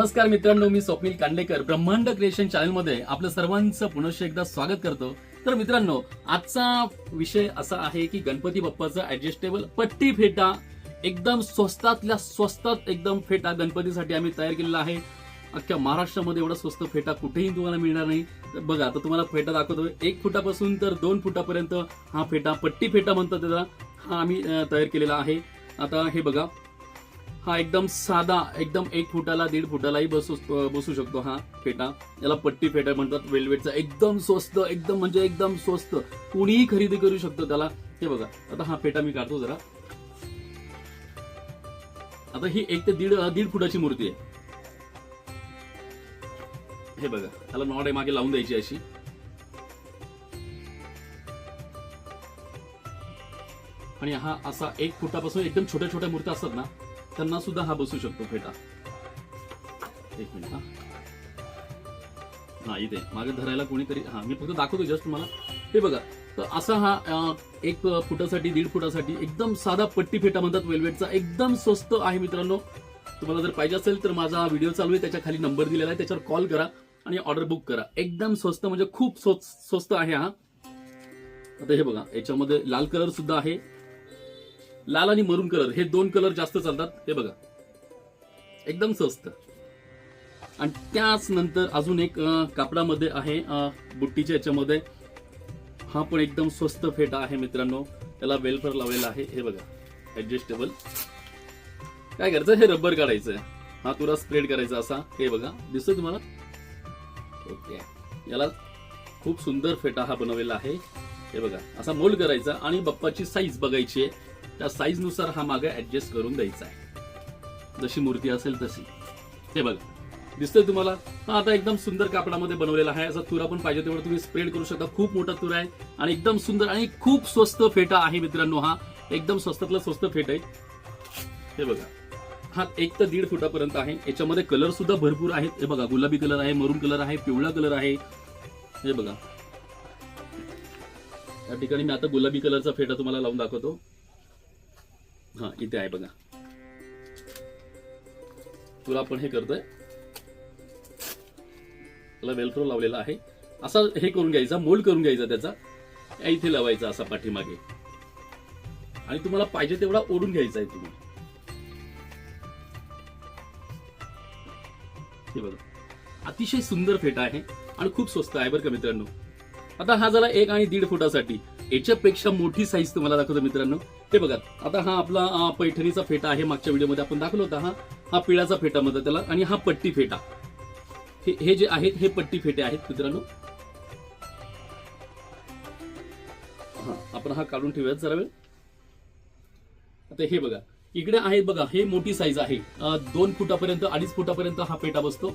नमस्कार मित्रांनो मी स्वप्नील कांडेकर. ब्रह्मांड क्रिएशन चॅनलमध्ये आपलं सर्वांचं पुनश्च एकदा स्वागत करतो. तर मित्रांनो आजचा विषय असा आहे की गणपती बाप्पाचं ऍडजस्टेबल पट्टी फेटा एकदम स्वस्तातल्या स्वस्तात एकदम फेटा गणपतीसाठी आम्ही तयार केलेला आहे. अख्ख्या महाराष्ट्रामध्ये एवढा स्वस्त फेटा कुठेही तुम्हाला मिळणार नाही. तर बघा आता तुम्हाला फेटा दाखवतो. एक फुटापासून तर दोन फुटापर्यंत हा फेटा पट्टी फेटा म्हणतात त्याला हा आम्ही तयार केलेला आहे. आता हे बघा हा एकदम साधा एकदम एक फुटाला दीड फुटालाही बसू बसू शकतो हा फेटा. याला पट्टी फेटा म्हणतात वेल्वेटचा. एकदम स्वस्त एकदम म्हणजे एकदम स्वस्त. कुणीही खरेदी करू शकतो त्याला. हे बघा आता हा फेटा मी काढतो जरा. आता ही एक ते दीड दीड फुटाची मूर्ती आहे. हे बघा त्याला नॉड आहे मागे लावून द्यायची अशी. आणि हा असा एक फुटापासून एकदम छोट्या छोट्या मूर्त्या असतात ना त्यांना सुद्धा हा बसू शकतो फेटा. एक मिनिट हा. हा इथे. मागे धरायला कोणीतरी हा मी फक्त दाखवतो जस्ट तुम्हाला. हे बघा तर असा हा एक फुटासाठी दीड फुटासाठी एकदम साधा पट्टी फेटा म्हणतात वेलवेटचा. एकदम स्वस्त आहे मित्रांनो. तुम्हाला जर पाहिजे असेल तर माझा व्हिडिओ चालू आहे. त्याच्याखाली नंबर दिलेला आहे. त्याच्यावर कॉल करा आणि ऑर्डर बुक करा. एकदम स्वस्त म्हणजे खूप स्वस्त आहे हा. आता हे बघा याच्यामध्ये लाल कलर सुद्धा आहे. लाल आणि मरून कलर हे दोन कलर जास्त चालतात हे बघा. एकदम स्वस्त. आणि त्याच नंतर अजून एक कापडामध्ये आहे बुट्टीच्या याच्यामध्ये. हा पण एकदम स्वस्त फेटा आहे मित्रांनो. त्याला वेलफेअर लावलेला आहे हे बघा. ऍडजस्टेबल काय करायचं? हे रबर काढायचं हा तुला स्प्रेड करायचा असा. हे बघा. दिसतो तुम्हाला? ओके. याला खूप सुंदर फेटा हा बनवलेला आहे. हे बघा. असा मोल्ड करायचा आणि बप्पाची साईज बघायची आहे. त्या साईजनुसार हा मागे ॲडजस्ट करून द्यायचा आहे. जशी मूर्ती असेल तशी. हे बघा. दिसतंय तुम्हाला? हा आता एकदम सुंदर कापडामध्ये बनवलेला आहे. असा तुरा पण पाहिजे तेवढं तुम्ही स्प्रेड करू शकता. खूप मोठा तुरा आहे आणि एकदम सुंदर आणि खूप स्वस्त फेटा आहे मित्रांनो हा. एकदम स्वस्तातला स्वस्त फेट आहे. हे बघा. हा एक तर दीड फुटापर्यंत आहे. याच्यामध्ये कलर सुद्धा भरपूर आहेत. हे बघा गुलाबी कलर आहे मरून कलर आहे पिवळा कलर आहे. हे बघा. या ठिकाणी मी आता गुलाबी कलरचा फेटा तुम्हाला लावून दाखवतो. हा इथे आहे बघा. तुला आपण हे करतोय. त्याला वेलक्रो लावलेला आहे. असा हे करून घ्यायचा मोल्ड करून घ्यायचा त्याचा. इथे लावायचा असा पाठीमागे. आणि तुम्हाला पाहिजे तेवढा ओढून घ्यायचा आहे तुम्ही. हे बघा. अतिशय सुंदर फेटा आहे आणि खूप स्वस्त आहे बरं का मित्रांनो. आता हा झाला एक आणि दीड फुटासाठी. याच्यापेक्षा मोठी साईज तुम्हाला दाखवतो मित्रांनो. हे बघा आता हा आपला पैठणीचा फेटा आहे मागच्या व्हिडिओमध्ये आपण दाखवला होता हा हा पिळाचा फेटा म्हणतात त्याला आणि हा पट्टी फेटा. हे हे जे आहेत हे पट्टी फेटे आहेत मित्रांनो. हा आपण हा काढून ठेवूयात जरा वेळ. आता हे बघा इकडे आहेत बघा हे मोठी साईज आहे. दोन फुटापर्यंत अडीच फुटापर्यंत हा पेटा बसतो.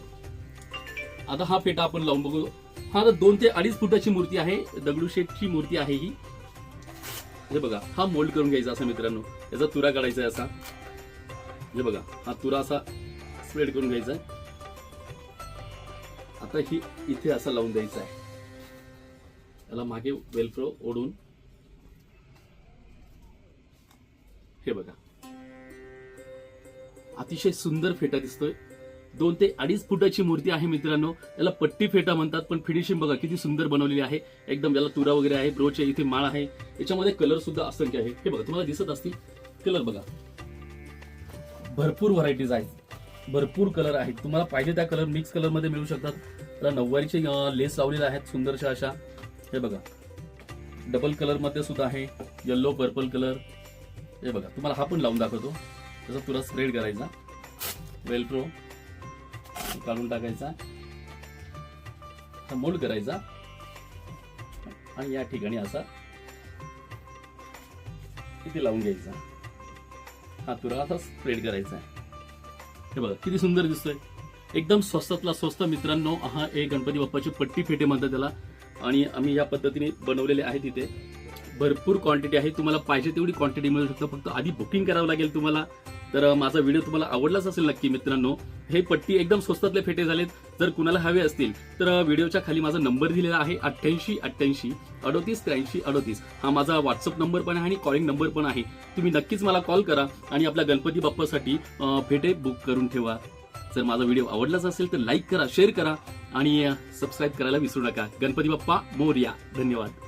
आता हा पेटा आपण लावून बघू. हा दोन ते अडीच फुटाची मूर्ती आहे दगडूशेठची मूर्ती आहे ही. हे बघा हा मोल्ड करून घ्यायचा असा मित्रांनो. याचा तुरा काढायचा आहे असा. हे बघा हा तुरा असा स्प्रेड करून घ्यायचा आहे. आता ही इथे असा लावून द्यायचा आहे. त्याला मागे वेलफ्रो ओढून. हे बघा. अतिशय सुंदर फेटा दिसतोय. दोन ते अडीच फुटाची मूर्ती आहे मित्रांनो. याला पट्टी फेटा म्हणतात पण फिनिशिंग बघा किती सुंदर बनवलेली आहे. एकदम याला तुरा वगैरे आहे ब्रोच आहे इथे माळ आहे. याच्यामध्ये कलर सुद्धा असंख्य आहे. हे बघा तुम्हाला दिसत असतील कलर बघा. भरपूर व्हरायटीज आहेत. भरपूर कलर आहेत. तुम्हाला पाहिजे त्या कलर मिक्स कलरमध्ये मिळू शकतात. त्याला नऊवारीचे लेस लावलेले आहेत सुंदरशा अशा. हे बघा. डबल कलरमध्ये सुद्धा आहे. येल्लो पर्पल कलर हे बघा तुम्हाला हा पण लावून दाखवतो. त्याचा तुला स्प्रेड करायचा. वेलप्रो काढून टाकायचा. मोल्ड करायचा. आणि या ठिकाणी असा इथे लावून घ्यायचा? हा तुरा असा स्प्रेड करायचा आहे. हे बघा किती सुंदर दिसतोय. एकदम स्वस्तातला स्वस्त मित्रांनो. हा एक गणपती बाप्पाची पट्टी फेटे म्हणतात त्याला. आणि आम्ही या पद्धतीने बनवलेले आहेत इथे भरपूर क्वांटिटी आहे. तुम्हाला पाहिजे तेवढी क्वांटिटी मिळू शकतं. फक्त आधी बुकिंग करावं लागेल तुम्हाला. तर माझा व्हिडिओ तुम्हाला आवडलाच असेल नक्की मित्रांनो. हे पट्टी एकदम स्वस्तातले फेटे झालेत. जर कुणाला हवे असतील तर व्हिडिओच्या खाली माझा नंबर दिलेला आहे. अठ्ठ्याऐंशी अठ्ठ्याऐंशी अडोतीस त्र्याऐंशी अडोतीस. हा माझा व्हॉट्सअप नंबर पण आहे आणि कॉलिंग नंबर पण आहे. तुम्ही नक्कीच मला कॉल करा आणि आपल्या गणपती बाप्पासाठी फेटे बुक करून ठेवा. जर माझा व्हिडिओ आवडलाच असेल तर लाईक करा शेअर करा आणि सबस्क्राईब करायला विसरू नका. गणपती बाप्पा मोर्या. धन्यवाद.